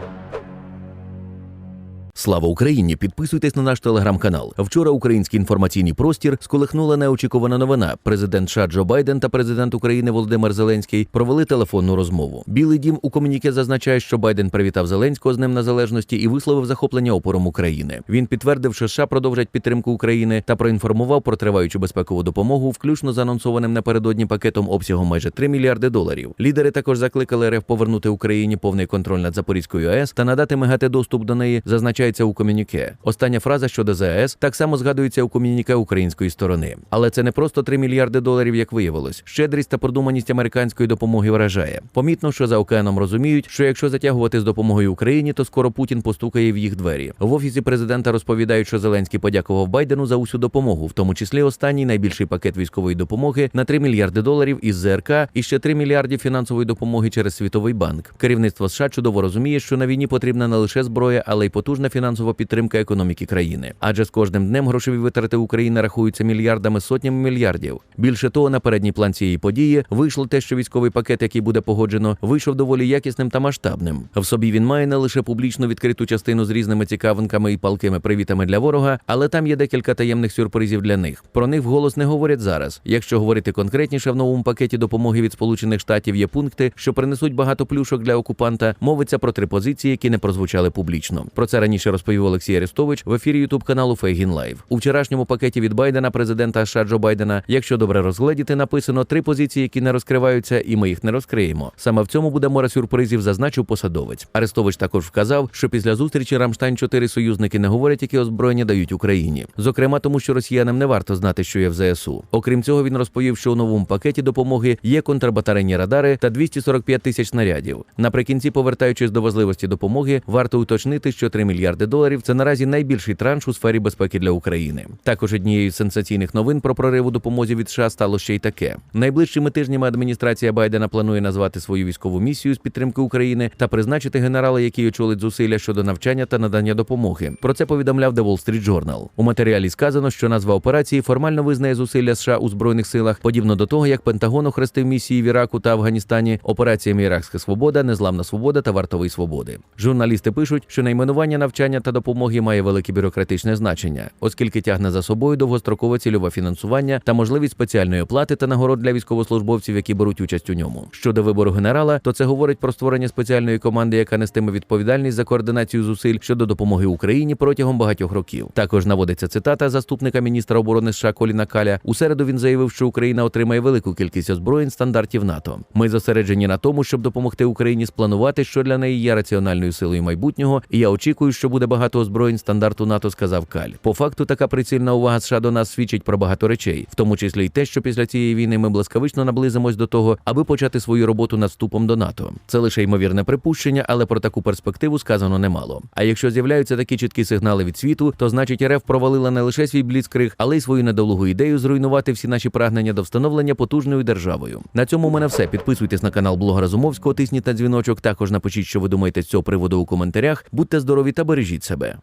Thank you. Слава Україні! Підписуйтесь на наш телеграм-канал. Вчора український інформаційний простір сколихнула неочікувана новина. Президент США Джо Байден та президент України Володимир Зеленський провели телефонну розмову. Білий дім у комуніке зазначає, що Байден привітав Зеленського з Днем Незалежності і висловив захоплення опором України. Він підтвердив, що США продовжать підтримку України та проінформував про триваючу безпекову допомогу, включно з анонсованим напередодні пакетом обсягом майже 3 мільярди доларів. Лідери також закликали РФ повернути Україні повний контроль над Запорізькою АЕС та надати МЕГАТЕ доступ до неї. Зазначається у комюніке. Остання фраза щодо ЗАЕС так само згадується у комюніке української сторони. Але це не просто 3 мільярди доларів, як виявилось. Щедрість та продуманість американської допомоги вражає. Помітно, що за океаном розуміють, що якщо затягувати з допомогою Україні, то скоро Путін постукає в їх двері. В офісі президента розповідають, що Зеленський подякував Байдену за усю допомогу, в тому числі останній найбільший пакет військової допомоги на 3 мільярди доларів із ЗРК і ще 3 мільярди фінансової допомоги через Світовий банк. Керівництво США чудово розуміє, що на війні потрібна не лише зброя, але й потужна фінансова підтримка економіки країни. Адже з кожним днем грошові витрати України рахуються мільярдами сотнями мільярдів. Більше того, на передній план цієї події вийшло те, що військовий пакет, який буде погоджено, вийшов доволі якісним та масштабним. В собі він має не лише публічно відкриту частину з різними цікавинками і палкими привітами для ворога, але там є декілька таємних сюрпризів для них. Про них вголос не говорять зараз. Якщо говорити конкретніше, в новому пакеті допомоги від Сполучених Штатів є пункти, що принесуть багато плюшок для окупанта. Мовиться про три позиції, які не прозвучали публічно. Про це раніше розповів Олексій Арестович в ефірі Ютуб каналу Фейгін Лайв. У вчорашньому пакеті від Байдена, президента США Джо Байдена, якщо добре розгледіти, написано три позиції, які не розкриваються, і ми їх не розкриємо. Саме в цьому буде море сюрпризів, зазначив посадовець. Арестович також вказав, що після зустрічі Рамштайн 4 союзники не говорять, які озброєння дають Україні. Зокрема, тому що росіянам не варто знати, що є в ЗСУ. Окрім цього, він розповів, що у новому пакеті допомоги є контрбатарейні радари та 245 тисяч снарядів. Наприкінці, повертаючись до важливості допомоги, варто уточнити, що 3 мільярди доларів це наразі найбільший транш у сфері безпеки для України. Також однією з сенсаційних новин про прорив у допомозі від США стало ще й таке. Найближчими тижнями адміністрація Байдена планує назвати свою військову місію з підтримки України та призначити генерала, який очолить зусилля щодо навчання та надання допомоги. Про це повідомляв The Wall Street Journal. У матеріалі сказано, що назва операції формально визнає зусилля США у збройних силах, подібно до того, як Пентагон охрестив місії в Іраку та Афганістані операціями Іракська свобода, Незламна свобода та вартовий свободи. Журналісти пишуть, що найменування навчання та допомоги має велике бюрократичне значення, оскільки тягне за собою довгострокове цільове фінансування та можливість спеціальної оплати та нагород для військовослужбовців, які беруть участь у ньому. Щодо вибору генерала, то це говорить про створення спеціальної команди, яка нестиме відповідальність за координацію зусиль щодо допомоги Україні протягом багатьох років. Також наводиться цитата заступника міністра оборони США Коліна Каля. У середу він заявив, що Україна отримає велику кількість озброєнь стандартів НАТО. Ми зосереджені на тому, щоб допомогти Україні спланувати, що для неї є раціональною силою майбутнього, і я очікую, що буде багато озброєнь стандарту НАТО, сказав Каль. По факту, така прицільна увага США до нас свідчить про багато речей, в тому числі й те, що після цієї війни ми блискавично наблизимось до того, аби почати свою роботу над вступом до НАТО. Це лише ймовірне припущення, але про таку перспективу сказано немало. А якщо з'являються такі чіткі сигнали від світу, то значить РФ провалила не лише свій бліцкриг, але й свою недолугу ідею зруйнувати всі наші прагнення до встановлення потужною державою. На цьому у мене все. Підписуйтесь на канал блога Разумовського, тисніть на дзвіночок. Також напишіть, що ви думаєте з цього приводу у коментарях. Будьте здорові та бережіть себе.